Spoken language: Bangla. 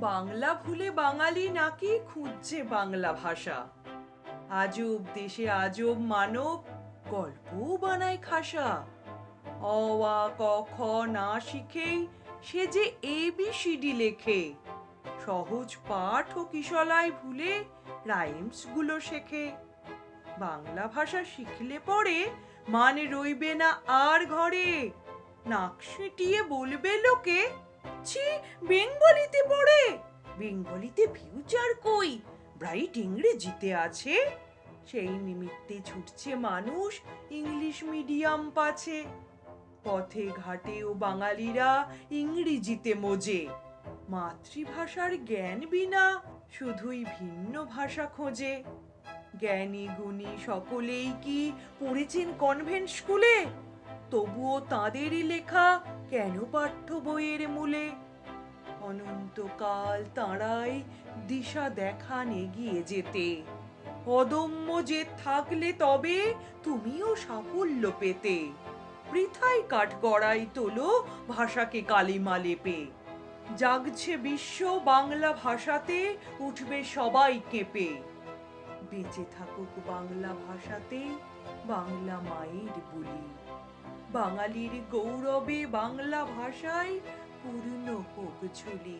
বাংলা ভুলে বাঙালি নাকি খুঁজছে বাংলা ভাষা? আজব দেশে আজব মানব, গল্পও বানায় খাসা। অ, আ, ক, খ, না শিখেই সে যে এ, বি, সি, ডি লেখে। সহজ পাঠ ও কিশলায় ভুলে রাইমসগুলো শেখে। বাংলা ভাষা শিখলে পরে মানে রইবে না আর ঘরে। নাক সিটিয়ে বলবে লোকে ছি, বেঙ্গলিতে পড়ে। বেঙ্গলিতে ফিউচার কই? ব্রাইট ইংরেজিতে আছে। সেই নিমিত্তে ছুটছে মানুষ ইংলিশ মিডিয়াম পাছে। পথে ঘাটে ও বাঙালিরা ইংরেজিতে মোজে। মাতৃভাষার জ্ঞান বিনা শুধুই ভিন্ন ভাষা খোঁজে। জ্ঞানী গুণী সকলেই কি পড়েছেন কনভেন্ট স্কুলে তবুও তাঁদেরই লেখা কেন পাঠ্য বইয়ের মূলে? অনন্তকাল তাঁরাই দিশা দেখান এগিয়ে যেতে। অদম্য যে থাকলে তবে তুমিও সাফল্য পেতে। বৃথাই কাঠ গড়াই তোলো ভাষাকে কালিমা লেপে। জাগছে বিশ্ব বাংলা ভাষাতে, উঠবে সবাই কেঁপে। বেঁচে থাকুক বাংলা ভাষাতে, বাংলা মায়ের বুলি। বাঙালির গৌরবে বাংলা ভাষায় পূর্ণ হোক ঝুলি।